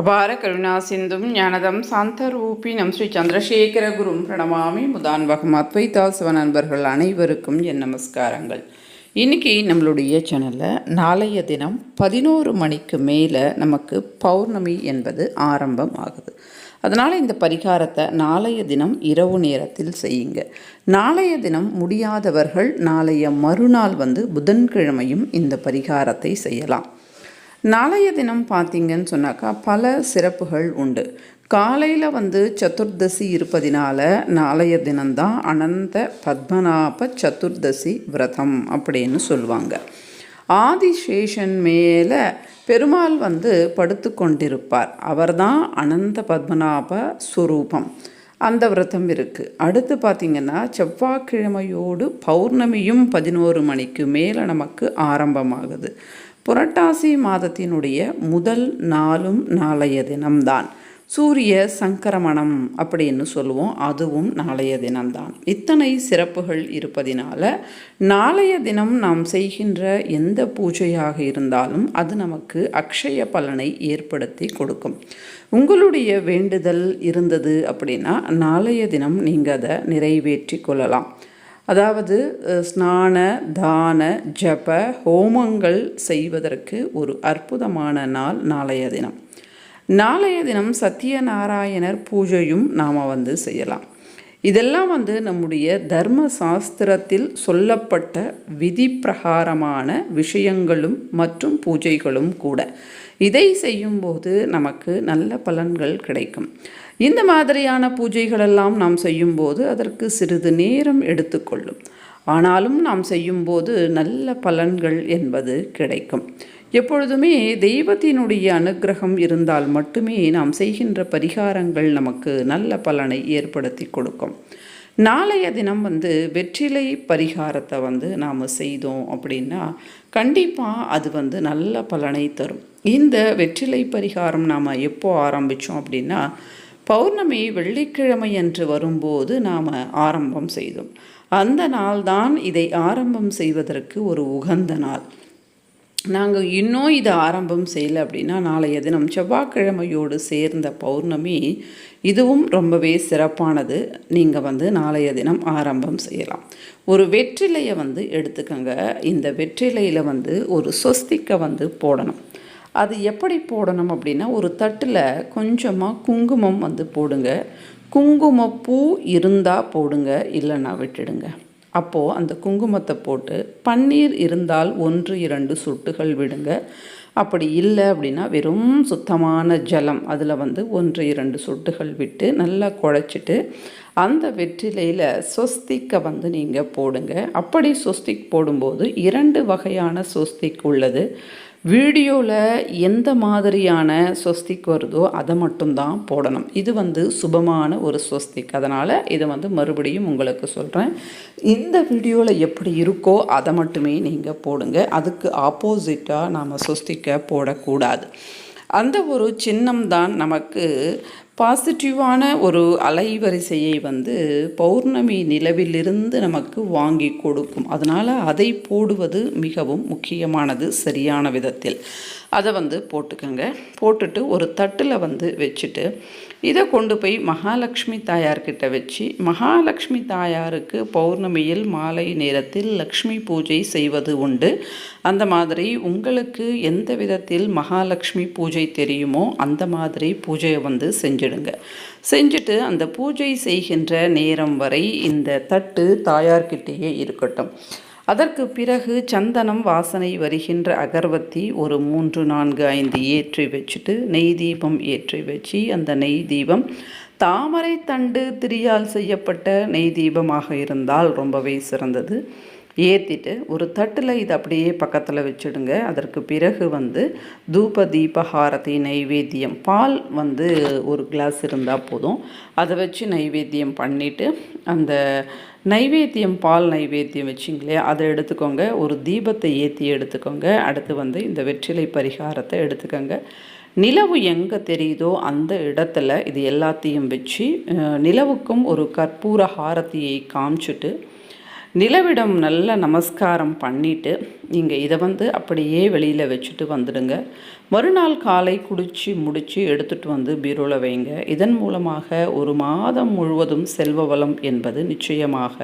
அபார கருணா சிந்தும் ஞானதம் சாந்தரூபினம் ஸ்ரீ சந்திரசேகர குரும் பிரணமாமி முதான்வகம் அத்வைதா நண்பர்கள் அனைவருக்கும் என் நமஸ்காரங்கள். இன்னைக்கு நம்மளுடைய சேனலில் நாளைய தினம் பதினோரு மணிக்கு மேலே நமக்கு பௌர்ணமி என்பது ஆரம்பம் ஆகுது. அதனால் இந்த பரிகாரத்தை நாளைய தினம் இரவு நேரத்தில் செய்யுங்க. நாளைய தினம் முடியாதவர்கள் நாளைய மறுநாள் வந்து புதன்கிழமையும் இந்த பரிகாரத்தை செய்யலாம். நாளைய தினம் பார்த்தீங்கன்னு சொன்னாக்கா பல சிறப்புகள் உண்டு. காலையில் வந்து சதுர்தசி இருப்பதினால நாளைய தினம்தான் அனந்த பத்மநாப சதுர்தசி விரதம் அப்படின்னு சொல்லுவாங்க. ஆதிசேஷன் மேலே பெருமாள் வந்து படுத்து கொண்டிருப்பார். அவர்தான் அனந்த பத்மநாப ஸ்வரூபம் அந்த விரதம் இருக்குது அடுத்து பார்த்திங்கன்னா செவ்வாய்க்கிழமையோடு பௌர்ணமியும் பதினோரு மணிக்கு மேலே நமக்கு ஆரம்பமாகுது. புரட்டாசி மாதத்தினுடைய முதல் நாளும் நாளைய தினம்தான். சூரிய சங்கரமணம் அப்படின்னு சொல்லுவோம். அதுவும் நாளைய தினம்தான். இத்தனை சிறப்புகள் இருப்பதினால நாளைய தினம் நாம் செய்கின்ற எந்த பூஜையாக இருந்தாலும் அது நமக்கு அக்ஷய பலனை ஏற்படுத்தி கொடுக்கும். உங்களுடைய வேண்டுதல் இருந்தது அப்படின்னா நாளைய தினம் நீங்கள் அதை நிறைவேற்றி கொள்ளலாம். அதாவது ஸ்நான தான ஜப ஹோமங்கள் செய்வதற்கு ஒரு அற்புதமான நாள் நாளைய தினம். நாளைய தினம் சத்யநாராயணர் பூஜையும் நாம் வந்து செய்யலாம். இதெல்லாம் வந்து நம்முடைய தர்ம சாஸ்திரத்தில் சொல்லப்பட்ட விதி பிரகாரமான விஷயங்களும் மற்றும் பூஜைகளும் கூட. இதை செய்யும்போது நமக்கு நல்ல பலன்கள் கிடைக்கும். இந்த மாதிரியான பூஜைகளெல்லாம் நாம் செய்யும்போது அதற்கு சிறிது நேரம் எடுத்துக்கொள்ளும். ஆனாலும் நாம் செய்யும்போது நல்ல பலன்கள் என்பது கிடைக்கும். எப்பொழுதுமே தெய்வத்தினுடைய அனுகிரகம் இருந்தால் மட்டுமே நாம் செய்கின்ற பரிகாரங்கள் நமக்கு நல்ல பலனை ஏற்படுத்தி கொடுக்கும். நாளைய தினம் வந்து வெற்றிலை பரிகாரத்தை வந்து நாம் செய்தோம் அப்படின்னா கண்டிப்பாக அது வந்து நல்ல பலனை தரும். இந்த வெற்றிலை பரிகாரம் நாம் எப்போ ஆரம்பித்தோம் அப்படின்னா பௌர்ணமி வெள்ளிக்கிழமை என்று வரும்போது நாம் ஆரம்பம் செய்தோம். அந்த நாள்தான் இதை ஆரம்பம் செய்வதற்கு ஒரு உகந்த நாள். நாங்கள் இன்னும் இதை ஆரம்பம் செய்யலை அப்படின்னா நாளைய தினம் செவ்வாய்க்கிழமையோடு சேர்ந்த பௌர்ணமி இதுவும் ரொம்பவே சிறப்பானது. நீங்கள் வந்து நாளைய தினம் ஆரம்பம் செய்யலாம். ஒரு வெற்றிலையை வந்து எடுத்துக்கோங்க. இந்த வெற்றிலையில் வந்து ஒரு சொஸ்திக்கை வந்து போடணும். அது எப்படி போடணும் அப்படின்னா ஒரு தட்டில் கொஞ்சமாக குங்குமம் வந்து போடுங்க. குங்குமப்பூ இருந்தால் போடுங்க இல்லைன்னா விட்டுடுங்க. அப்போது அந்த குங்குமத்தை போட்டு பன்னீர் இருந்தால் ஒன்று இரண்டு சொட்டுகள் விடுங்க. அப்படி இல்லை அப்படின்னா வெறும் சுத்தமான ஜலம். அதில் வந்து ஒன்று இரண்டு சொட்டுகள் விட்டு நல்லா குழைச்சிட்டு அந்த வெற்றிலையில் சொஸ்திக்கை வந்து நீங்கள் போடுங்க. அப்படி சொஸ்திக் போடும்போது இரண்டு வகையான சொஸ்திக் உள்ளது. வீடியோவில் எந்த மாதிரியான ஸ்வஸ்திக் வருதோ அதை மட்டும்தான் போடணும். இது வந்து சுபமான ஒரு ஸ்வஸ்திக் அதனால் இதை வந்து மறுபடியும் உங்களுக்கு சொல்கிறேன் இந்த வீடியோவில் எப்படி இருக்கோ அதை மட்டுமே நீங்கள் போடுங்க. அதுக்கு ஆப்போசிட்டாக நாம் ஸ்வஸ்திக்கை போடக்கூடாது. அந்த ஒரு சின்னம் தான் நமக்கு பாசிட்டிவான ஒரு அலைவரிசையை வந்து பௌர்ணமி நிலவிலிருந்து நமக்கு வாங்கி கொடுக்கும். அதனால் அதை போடுவது மிகவும் முக்கியமானது சரியான விதத்தில். அதை வந்து போட்டுக்கோங்க. போட்டுட்டு ஒரு தட்டில் வந்து வச்சுட்டு இதை கொண்டு போய் மகாலட்சுமி தாயார்கிட்ட வச்சு மகாலட்சுமி தாயாருக்கு பௌர்ணமியில் மாலை நேரத்தில் லக்ஷ்மி பூஜை செய்வது உண்டு. அந்த மாதிரி உங்களுக்கு எந்த விதத்தில் மகாலட்சுமி பூஜை தெரியுமோ அந்த மாதிரி பூஜையை வந்து செஞ்சு செஞ்சிடுங்க செஞ்சுட்டு அந்த பூஜை செய்கின்ற நேரம் வரை இந்த தட்டு தாயார்கிட்டேயே இருக்கட்டும். அதற்கு பிறகு சந்தனம் வாசனை வருகின்ற அகர்வத்தி ஒரு மூன்று நான்கு ஐந்து ஏற்றி வச்சுட்டு நெய் தீபம் ஏற்றி வச்சு அந்த நெய் தீபம் தாமரை தண்டு திரியால் செய்யப்பட்ட நெய் தீபமாக இருந்தால் ரொம்பவே சிறந்தது. ஏற்றிட்டு ஒரு தட்டில் இது அப்படியே பக்கத்தில் வச்சுடுங்க. அதற்கு பிறகு வந்து தூப தீபஹாரதி நைவேத்தியம். பால் வந்து ஒரு கிளாஸ் இருந்தால் போதும். அதை வச்சு நைவேத்தியம் பண்ணிவிட்டு அந்த நைவேத்தியம் பால் நைவேத்தியம் வச்சிங்களே அதை எடுத்துக்கோங்க. ஒரு தீபத்தை ஏற்றி எடுத்துக்கோங்க. அடுத்து வந்து இந்த வெற்றிலை பரிகாரத்தை எடுத்துக்கோங்க. நிலவு எங்கே தெரியுதோ அந்த இடத்துல இது எல்லாத்தையும் வச்சு நிலவுக்கும் ஒரு கற்பூர ஹாரத்தியை காமிச்சிட்டு நிலவிடம் நல்ல நமஸ்காரம் பண்ணிவிட்டு நீங்கள் இதை வந்து அப்படியே வெளியில் வச்சுட்டு வந்துடுங்க. மறுநாள் காலை குடித்து முடித்து எடுத்துகிட்டு வந்து பீரோவில் வைங்க. இதன் மூலமாக ஒரு மாதம் முழுவதும் செல்வ வளம் என்பது நிச்சயமாக